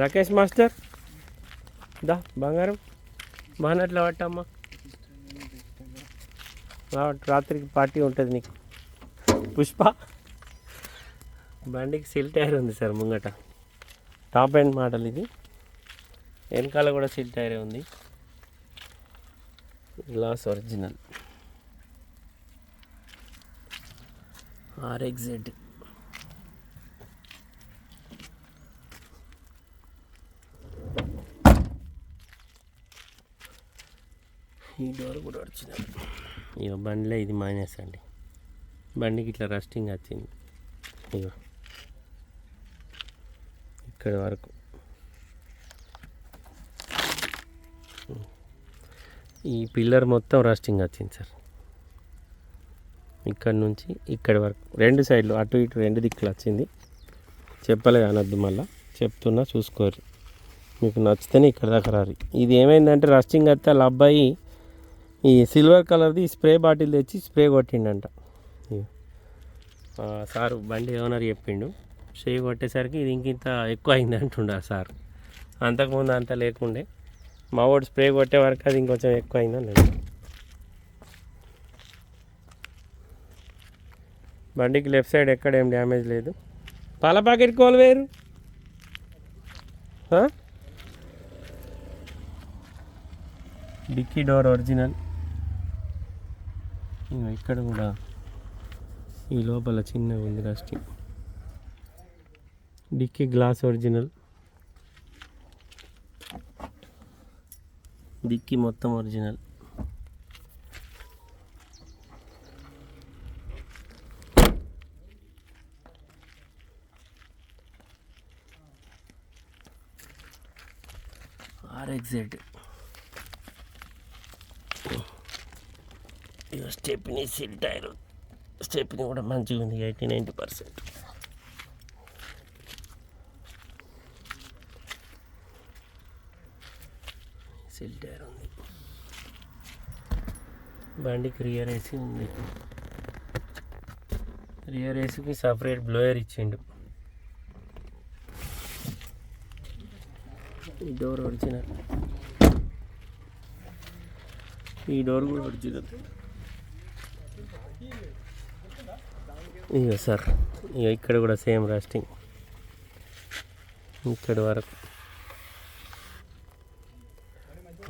Rakesh master. దా బంగారం. బాగానట్లా పట్టమ్మా రా, రాత్రికి పార్టీ ఉంటుంది నీకు. పుష్ప. బండికి సిల్ టైర్ ఉంది సార్ ముంగట. టాప్ ఎండ్ మోడల్ ఇది. వెనకాల కూడా సిల్ టైరే ఉంది. గ్లాస్ ఒరిజినల్ ఆర్ఎక్జెడ్ ఈ డోర్ కూడా వచ్చింది. ఇక బండిలో ఇది మైనస్ అండి. బండికి ఇట్లా రస్టింగ్ వచ్చింది. ఇక ఇక్కడ వరకు. ఈ పిల్లర్ మొత్తం రస్టింగ్ వచ్చింది సార్. ఇక్కడ నుంచి ఇక్కడి వరకు. రెండు సైడ్లు అటు ఇటు రెండు దిక్కులు వచ్చింది. చెప్పలే అనొద్దు మళ్ళా. చెప్తున్నా చూసుకోరు మీకు నచ్చితేనే ఇక్కడ దాకా రారు. ఇది ఏమైందంటే రస్టింగ్ వస్తే వాళ్ళ అబ్బాయి ఈ సిల్వర్ కలర్ది స్ప్రే బాటిల్ తెచ్చి స్ప్రే కొట్టిండంట. సారు బండి ఓనర్ చెప్పిండు. స్ప్రే కొట్టేసరికి ఇది ఇంకింత ఎక్కువ అయింది అంటుండ సార్. అంతకుముందు అంత లేకుండే. మా వాడు స్ప్రే కొట్టే వరకు అది ఇంకొంచెం ఎక్కువ అయిందని లేదు బండికి లెఫ్ట్ సైడ్ ఎక్కడ ఏం డ్యామేజ్ లేదు. పాల ప్యాకెట్ కోలు వేరు. Dickey door original. ఇంకా ఇక్కడ కూడా ఈ లోపల చిన్నగా ఉంది rusting dickey glass original. Dickey మొత్తం original. RXZ stepney seal tyre stepney కూడా మంచిగా ఉంది eighty ninety percent seal tyre ఉంది. బండికి రియర్ ఏసీ ఉంది. రియర్ ఏసీకి సపరేట్ బ్లోయర్ ఇచ్చిండు. ఈ డోర్ ఒరిజినల్. ఈ డోర్ కూడా ఒరిజినల్. ఇక సార్ ఇక ఇక్కడ కూడా సేమ్ రాస్టింగ్. ఇక్కడ వరకు.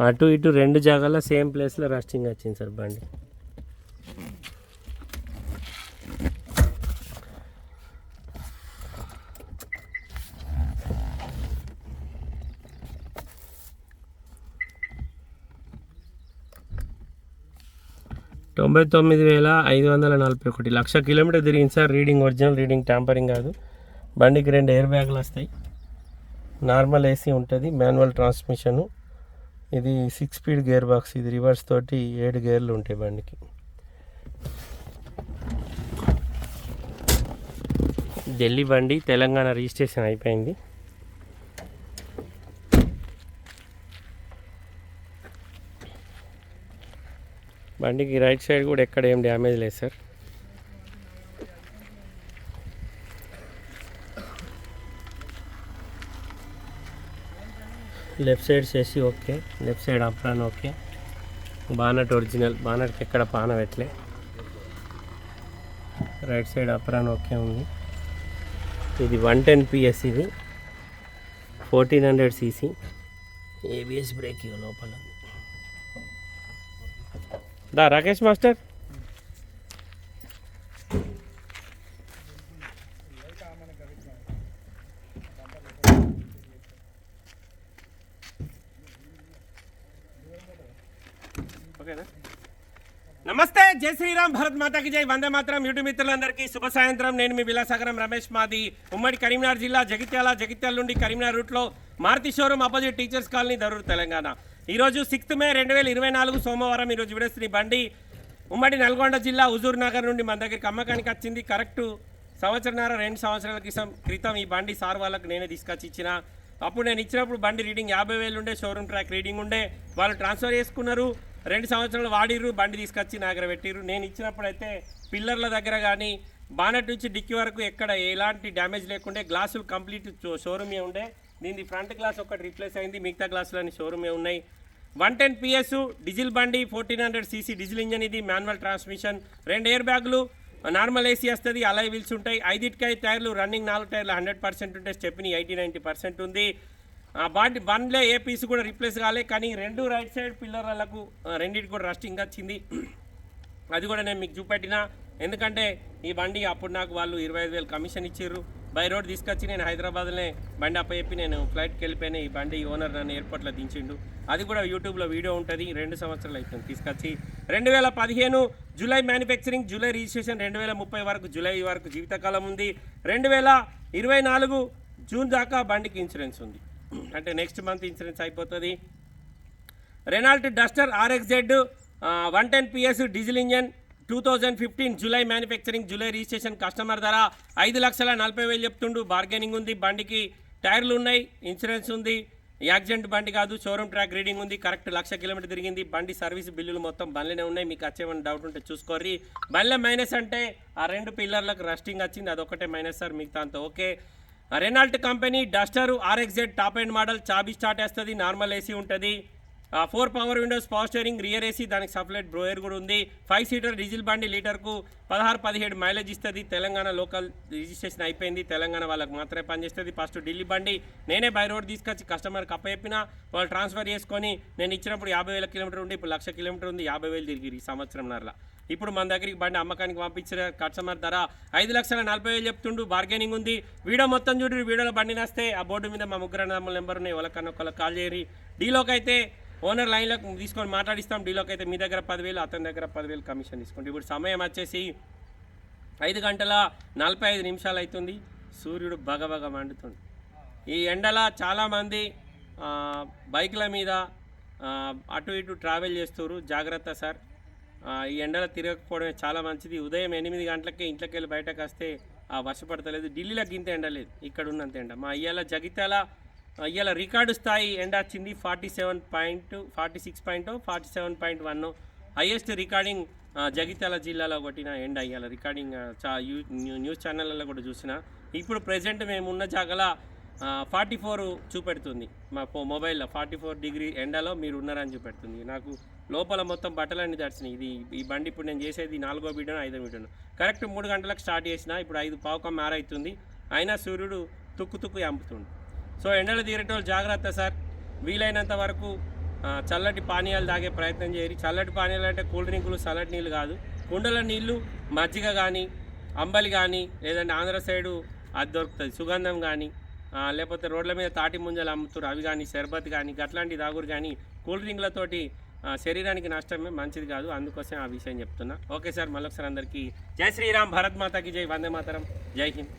అటు ఇటు రెండు జాగాలో సేమ్ ప్లేస్లో రాస్టింగ్ వచ్చింది సార్ బండి. తొంభై తొమ్మిది వేల ఐదు వందల నలభై ఒకటి. లక్ష కిలోమీటర్ తిరిగింది sir. Reading original reading tampering కాదు. బండికి రెండు ఎయిర్ బ్యాగులు వస్తాయి. నార్మల్ ఏసీ ఉంటుంది మాన్యువల్ ట్రాన్స్మిషను. ఇది సిక్స్ స్పీడ్ గేర్ బాక్స్ ఇది రివర్స్ తోటి ఏడు గేర్లు ఉంటాయి బండికి. ఢిల్లీ బండి తెలంగాణ రిజిస్ట్రేషన్ అయిపోయింది. బండికి రైట్ సైడ్ కూడా ఎక్కడ ఏం డ్యామేజ్ లేదు సార్ లెఫ్ట్ సైడ్ చేసి okay. Left side apron okay. Bonnet original బానట్కి ఎక్కడ పాన పెట్టలే. రైట్ సైడ్ అప్రాన్ ఓకే ఉంది. ఇది వన్ టెన్ పిఎస్ ఇది. Fourteen hundred CC ABS brake లోపల ఉంది. దా రాకేష్ మాస్టర్. ఓకేనా? నమస్తే జై శ్రీరామ్ భరత్ మాతాకి జై. వందే మాత్రం యూట్యూబ్ మిత్రులందరికీ శుభ సాయంత్రం. నేను మీ విలాసాగరం రమేష్ మాది. ఉమ్మడి కరీంనగర్ జిల్లా జగిత్యాల జగిత్యాల నుండి కరీంనగర్ రూట్లో Maruti showroom opposite teachers colony Darur Telangana. ఈరోజు సిక్స్త్ మే రెండు వేల ఇరవై నాలుగు సోమవారం ఈరోజు విడేస్తున్న బండి ఉమ్మడి నల్గొండ జిల్లా హుజూర్ నగర్ నుండి మన దగ్గరికి అమ్మకానికి వచ్చింది. కరెక్టు సంవత్సరన్నర రెండు సంవత్సరాల క్రితం క్రితం ఈ బండి సార్ వాళ్ళకు నేనే తీసుకొచ్చి ఇచ్చిన. అప్పుడు నేను ఇచ్చినప్పుడు బండి రీడింగ్ యాభై వేలు ఉండే షోరూమ్ ట్రాక్ రీడింగ్ ఉండే. వాళ్ళు ట్రాన్స్ఫర్ చేసుకున్నారు. రెండు సంవత్సరాలు వాడిర్రు బండి తీసుకొచ్చి నా దగ్గర పెట్టిర్రు. నేను ఇచ్చినప్పుడు అయితే పిల్లర్ల దగ్గర కానీ బానట్ నుంచి డిక్కీ వరకు ఎక్కడ ఎలాంటి డ్యామేజ్ లేకుండే గ్లాసులు కంప్లీట్ షోరూమే ఉండే. దీని ఫ్రంట్ గ్లాస్ ఒకటి రీప్లేస్ అయింది. మిగతా గ్లాసులని షోరూమే ఉన్నాయి. వన్ టెన్ పిఎస్ డీజిల్ బండి fourteen hundred CC diesel engine ఇది మాన్యువల్ ట్రాన్స్మిషన్. రెండు ఎయిర్ బ్యాగులు నార్మల్ ఏసీ వస్తుంది అలాయ్ వీల్స్ ఉంటాయి. ఐదిటికై టైర్లు రన్నింగ్ నాలుగు టైర్లు హండ్రెడ్ పర్సెంట్ ఉంటే స్టెప్ని ఎయిటీ నైంటీ పర్సెంట్ ఉంది. ఆ బండ్లే ఏ పీస్ కూడా రిప్లేస్ కాలే కానీ రెండు రైట్ సైడ్ పిల్లర్లకు రెండింటి కూడా రస్టింగ్ వచ్చింది. అది కూడా నేను మీకు చూపెట్టిన. ఎందుకంటే ఈ బండి అప్పుడు నాకు వాళ్ళు ఇరవై ఐదు వేలు కమిషన్ ఇచ్చారు బై రోడ్ తీసుకొచ్చి నేను హైదరాబాద్లోనే బండి అప్పచెప్పి నేను ఫ్లైట్కి వెళ్ళిపోయిన ఈ బండి ఓనర్ నన్ను ఎయిర్పోర్ట్లో దించిండు. అది కూడా యూట్యూబ్లో వీడియో ఉంటుంది. రెండు సంవత్సరాలు అవుతుంది తీసుకొచ్చి. రెండు వేల పదిహేను జూలై మ్యానుఫ్యాక్చరింగ్ జూలై రిజిస్ట్రేషన్ రెండు వేల ముప్పై వరకు జూలై వరకు జీవితకాలం ఉంది. రెండు వేల ఇరవై నాలుగు జూన్ దాకా బండికి ఇన్సూరెన్స్ ఉంది. అంటే నెక్స్ట్ మంత్ ఇన్సూరెన్స్ అయిపోతుంది. Renault Duster RX Z one ten PS diesel engine two thousand fifteen July manufacturing July registration customer ధర ఐదు లక్షల నలభై వేలు చెప్తుండు. బార్గెనింగ్ ఉంది. బండికి టైర్లు ఉన్నాయి. ఇన్సూరెన్స్ ఉంది. యాక్సిడెంట్ బండి కాదు. షోరూమ్ ట్రాక్ రీడింగ్ ఉంది. కరెక్ట్ లక్ష కిలోమీటర్ తిరిగింది. బండి సర్వీస్ బిల్లులు మొత్తం బండ్లనే ఉన్నాయి. మీకు వచ్చేమని డౌట్ ఉంటే చూసుకోర్రి. బండ్ల మైనస్ అంటే ఆ రెండు పిల్లర్లకు రస్టింగ్ వచ్చింది. అదొకటే మైనస్ సార్ మీకు దాంతో okay. Renault company Duster RXZ top and model చాబీ start వేస్తుంది. నార్మల్ ఏసీ ఉంటుంది. Four power windows power steering rear AC దానికి సపరేట్ బ్రోయర్ కూడా ఉంది. ఫైవ్ సీటర్ డీజిల్ బండి లీటర్కు పదహారు పదిహేడు మైలేజ్ ఇస్తుంది. తెలంగాణ లోకల్ రిజిస్ట్రేషన్ అయిపోయింది. తెలంగాణ వాళ్ళకి మాత్రమే పనిచేస్తుంది ఫస్ట్ ఢిల్లీ బండి నేనే బై రోడ్ తీసుకొచ్చి కస్టమర్కి అప్పచెప్పిన వాళ్ళు ట్రాన్స్ఫర్ చేసుకొని నేను ఇచ్చినప్పుడు యాభై వేల కిలోమీటర్ ఉంది ఇప్పుడు లక్ష కిలోమీటర్ ఉంది. యాభై వేలు తిరిగి ఈ సంవత్సరం నరలా ఇప్పుడు మన దగ్గరికి బండి అమ్మకానికి పంపించిన కస్టమర్ ధర ఐదు లక్షల నలభై వేలు చెప్తుండు. బార్గెనింగ్ ఉంది. వీడియో మొత్తం చూడు. వీడియోలో బండి నస్తే ఆ బోర్డు మీద మా ముగ్గురు అన్నదమ్ముల నెంబర్ ఉన్నాయి. వాళ్ళకన్నా ఒకళ్ళకి కాల్ చేయరి డీలోకి అయితే ఓనర్ లైన్లోకి తీసుకొని మాట్లాడిస్తాం. డీలోకి అయితే మీ దగ్గర పదివేలు అతని దగ్గర పదివేలు కమిషన్ తీసుకోండి. ఇప్పుడు సమయం వచ్చేసి ఐదు గంటల నలభై ఐదు నిమిషాలు అవుతుంది. సూర్యుడు బగబగ మండుతుంది. ఈ ఎండల చాలామంది బైక్ల మీద అటు ఇటు ట్రావెల్ చేస్తారు జాగ్రత్త సార్. ఈ ఎండలో తిరగకపోవడమే చాలా మంచిది. ఉదయం ఎనిమిది గంటలకే ఇంట్లోకి వెళ్ళి బయటకు వస్తే ఆ వర్షపడతలేదు ఢిల్లీలో గింత ఎండ లేదు. ఇక్కడ ఉన్నంత ఎండ. మా ఇయ్యాల జగిత్యాల ఇవాళ రికార్డు స్థాయి ఎండ వచ్చింది forty seven point forty six point forty seven point one. Highest recording Jagtial జిల్లాలో కొట్టిన ఎండ అయ్యాల రికార్డింగ్ చా న్యూ- న్యూస్ ఛానళ్ళలో కూడా చూసిన. ఇప్పుడు ప్రజెంట్ మేము ఉన్న జాగల ఫార్టీ ఫోర్ చూపెడుతుంది. మా మొబైల్లో ఫార్టీ ఫోర్ డిగ్రీ ఎండలో మీరు ఉన్నారని చూపెడుతుంది. నాకు లోపల మొత్తం బట్టలన్నీ తడిచినాయి ఇది ఈ బండి ఇప్పుడు నేను చేసేది నాలుగో వీడియో ఐదో వీడియోను కరెక్ట్ మూడు గంటలకు స్టార్ట్ చేసిన ఇప్పుడు ఐదు పావుకం మారైతుంది. అయినా సూర్యుడు తుక్కు తుక్కు చంపుతుంది సో ఎండలు తీరేటోళ్ళు జాగ్రత్త సార్. వీలైనంత వరకు చల్లటి పానీయాలు తాగే ప్రయత్నం చేయరు చల్లటి పానీయాలు అంటే కూల్ డ్రింకులు చల్లటి నీళ్ళు కాదు. కుండల నీళ్ళు మజ్జిగ కానీ అంబలి కానీ లేదంటే ఆంధ్ర సైడు అది దొరుకుతుంది. సుగంధం కానీ లేకపోతే రోడ్ల మీద తాటి ముంజలు అమ్ముతారు. అవి కానీ షర్బత్ కానీ గట్లాంటి దాగురు కానీ కూల్ డ్రింక్లతోటి శరీరానికి నష్టమే మంచిది కాదు. అందుకోసం ఆ విషయం చెప్తున్నా. ఓకే సార్ మళ్ళొకసారి అందరికీ జై శ్రీరామ్ భరత్ మాతాకి జై వందే మాతరం. జై హింద్.